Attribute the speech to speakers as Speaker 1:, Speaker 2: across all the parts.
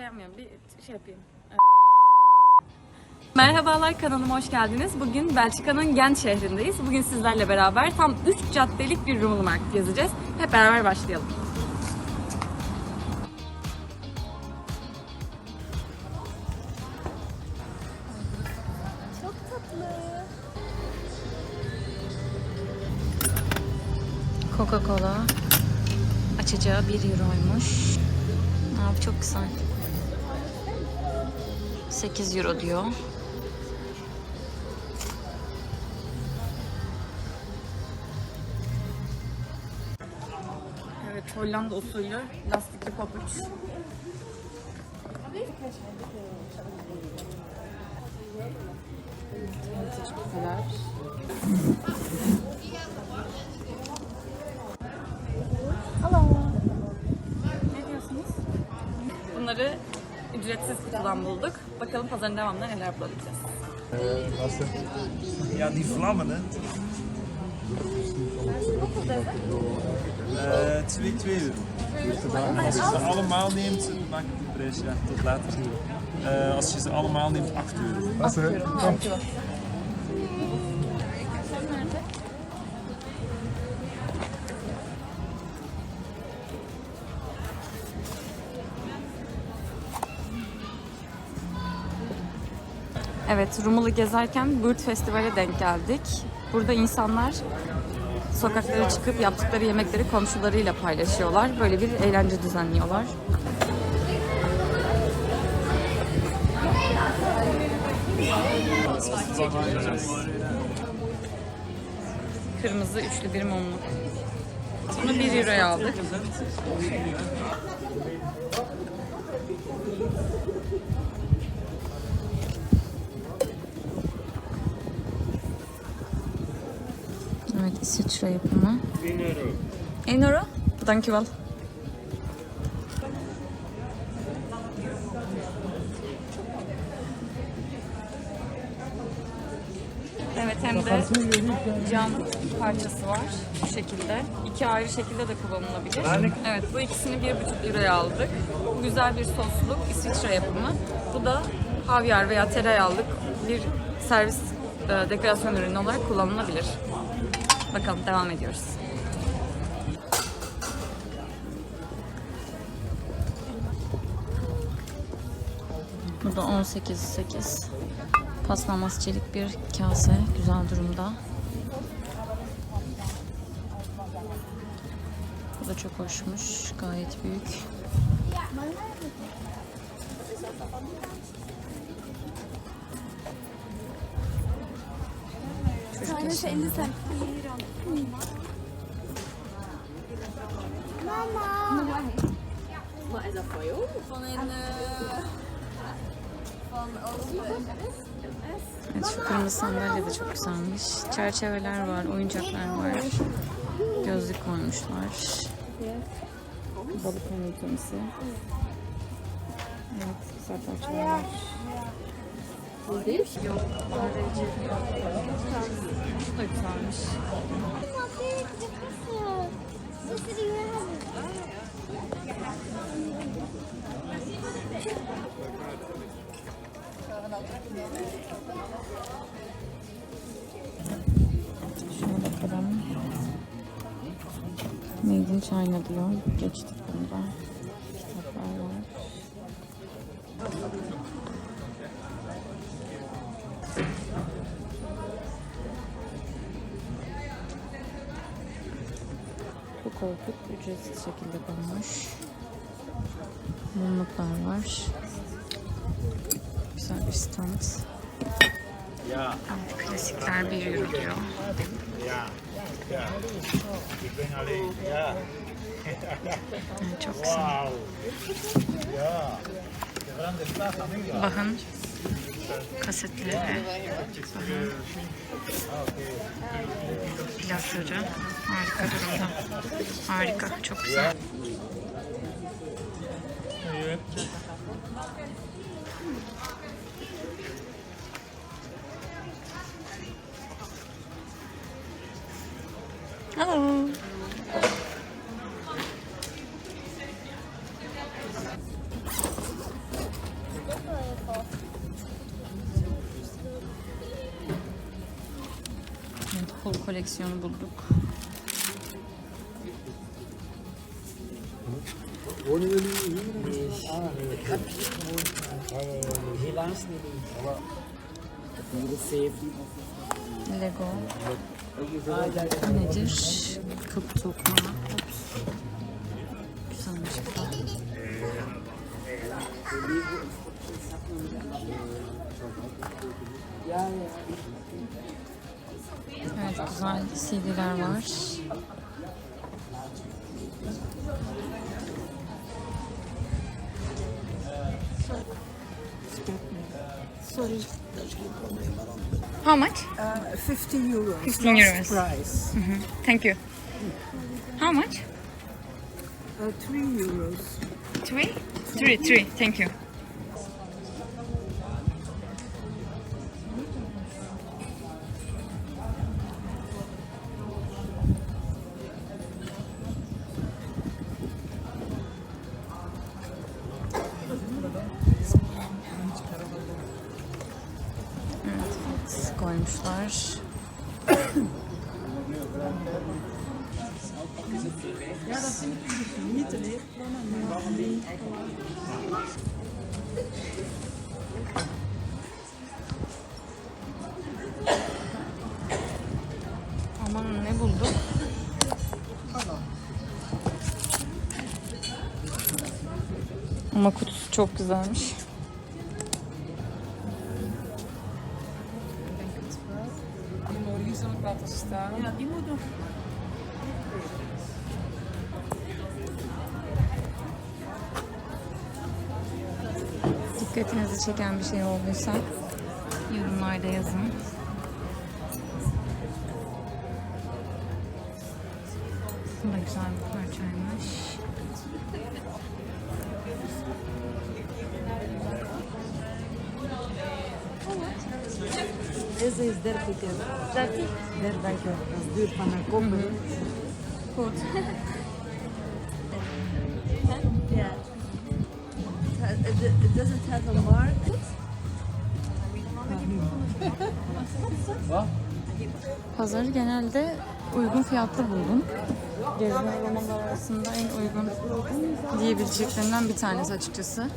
Speaker 1: şey yapmıyorum. Bir şey yapayım. Merhabalar kanalıma hoş geldiniz. Bugün Belçika'nın Gent şehrindeyiz. Bugün sizlerle beraber tam 3 caddelik bir Rumeli Market gezeceğiz. Hep beraber başlayalım.
Speaker 2: Çok tatlı.
Speaker 1: Coca-Cola açacağı 1 euroymuş. Aa, bu çok güzel. 8 euro diyor. Evet, Hollanda usulü lastikli pabuç. Çikolatalar. Ne diyorsunuz? Bunları ücretsiz kutudan bulduk. Bakalım pazarın devamında neler bulabileceğiz.
Speaker 3: Ja, die vlammen, hè? Eh, 2 2 euro. Als je ze allemaal neemt, maak ik de prijs ja, tot later. Eh, als je ze allemaal neemt, 8 euro.
Speaker 1: Evet, Rumeli gezerken Burt Festival'e denk geldik. Burada insanlar sokaklara çıkıp yaptıkları yemekleri komşularıyla paylaşıyorlar. Böyle bir eğlence düzenliyorlar. Kırmızı üçlü bir mumluk. Bunu 1 euroya aldık. İsviçre yapımı. 1 euro. 1 euro? Evet hem de cam parçası var bu şekilde. İki ayrı şekilde de kullanılabilir. Evet bu ikisini bir buçuk liraya aldık. Bu güzel bir sosluk İsviçre yapımı. Bu da havyar veya tereyağlık bir servis e, dekorasyon ürünü olarak kullanılabilir. Bakalım devam ediyoruz. Bu da 18.8 paslanmaz çelik bir kase. Güzel durumda. Bu da çok hoşmuş. Gayet büyük. Çocuk
Speaker 2: Tanesi
Speaker 1: eşyaları.
Speaker 2: 50 cent. Mama. Wat is dat voor jou? Van een... van
Speaker 1: Evet, şu kırmızı sandalye de çok güzelmiş. Çerçeveler var, oyuncaklar var. Gözlük koymuşlar. Balık anatomisi. Evet, güzel parçalar var. Yok, aracı. Bu da güzelmiş. Şuna bakalım. Made in China diyor. Geçtik bunda. Koltuk ücretsiz şekilde konmuş. Mumluklar var. Güzel bir stand. Evet, klasikler 1 euro diyor. Evet, çok güzel. Bakın kasetleri, plasörü harika durumda. Harika, çok güzel.
Speaker 3: Evet.
Speaker 1: Hello. Pul koleksiyonu bulduk.
Speaker 4: Helaas niet. Hier is 17.
Speaker 1: Lego. Nedir? Kapı tokma. Ops. Güzelmiş bu da.
Speaker 4: Ja, ja.
Speaker 1: Evet güzel CD'ler var.
Speaker 5: Sorry,
Speaker 1: How much?
Speaker 5: uh, 50 euros.
Speaker 1: 15 euros.
Speaker 5: Price.
Speaker 1: Thank you. How much?
Speaker 5: Uh, 3 euros.
Speaker 1: Three? Three, three. Thank you. Evet, koymuşlar. Aman ne bulduk? Ama kutusu çok güzelmiş. Dikkatinizi çeken bir şey olduysa yorumlarda yazın. Bu da güzel bir parçaymış.
Speaker 5: Deze is 30 euro. 30? 30 euro. Dat is duur van een koppel. Have a mark.
Speaker 1: Pazarı genelde uygun fiyatlı buldum. Gezme romanlar arasında en uygun diyebileceklerinden bir tanesi açıkçası.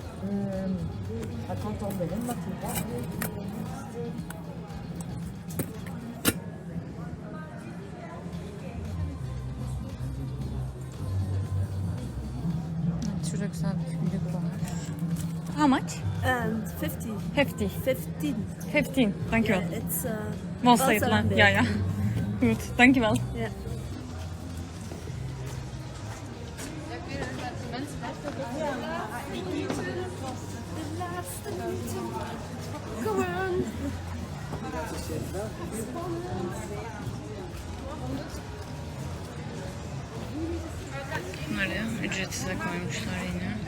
Speaker 1: Şurada güzel bir. How much?
Speaker 5: And 50.
Speaker 1: 50.
Speaker 5: 15.
Speaker 1: 15, dankjewel.
Speaker 5: It's uh,
Speaker 1: Wel sayıtlan. Ja, ja. Goed, dankjewel.
Speaker 5: Ja.
Speaker 1: Bunları ücretsize koymuşlar yine.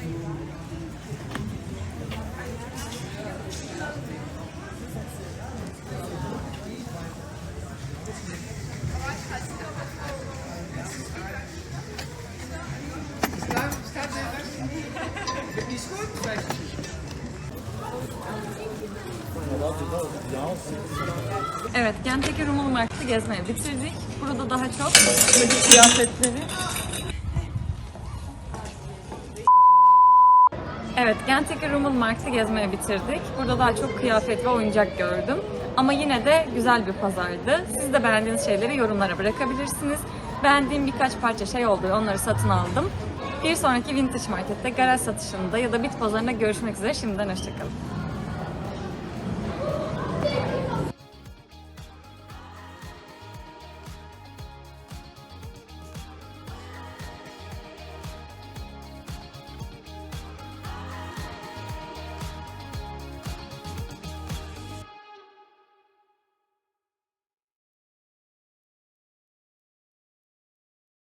Speaker 1: Evet, Genteki Rumalı Market'i gezmeye bitirdik. Burada daha çok çocuk kıyafetleri. Evet, Genteki Rumalı Market'i gezmeye bitirdik. Burada daha çok kıyafet ve oyuncak gördüm. Ama yine de güzel bir pazardı. Siz de beğendiğiniz şeyleri yorumlara bırakabilirsiniz. Beğendiğim birkaç parça şey oldu, onları satın aldım. Bir sonraki Vintage Market'te, garaj satışında ya da bit pazarında görüşmek üzere. Şimdiden hoşçakalın.